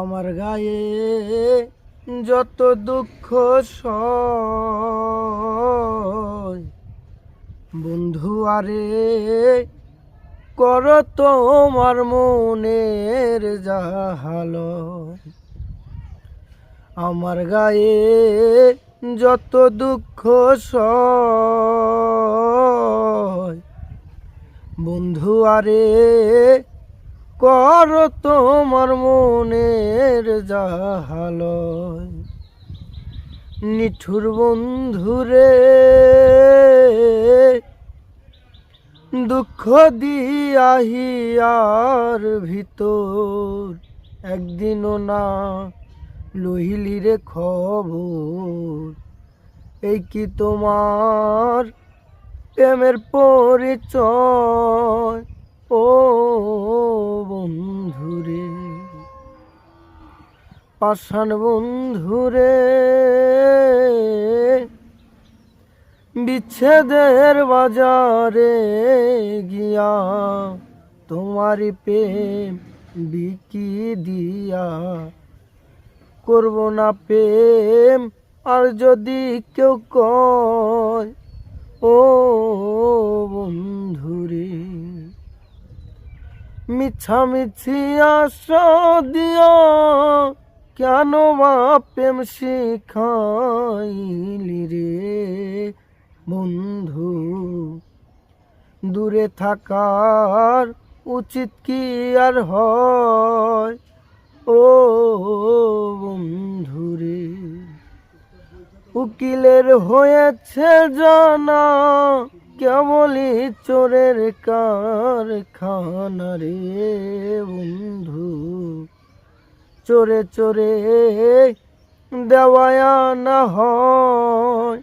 আমার গায়ে যত দুঃখ বন্ধু, আরে কর তোমার মনের জাহাল। আমার গায়ে যত দুঃখ বন্ধু, আরে কর তোমার মনের জাহালয়। নিঠুর বন্ধুরে দুঃখ দিয়াহিয়ার ভিতর। একদিনও না লহিলি রে খবর। এই কি তোমার প্রেমের পরিচয়? ও পাষাণ বন্ধুরে, বিচ্ছেদের বাজারে গিয়া তোমারই প্রেম বিকি দিয়া। করব না প্রেম, আর যদি কেউ কয়, ও বন্ধুরে মিছামিছি আশা দিয়া কেন প্রেম শিখাইলি রে বন্ধু? দূরে থাকার উচিত কি আর হয়? ও বন্ধুরে উকিলের হয়েছে জানা, কেবলই চোরের কারখানা রে বন্ধু। চোরে চোরে দেওয়ায় না হয়।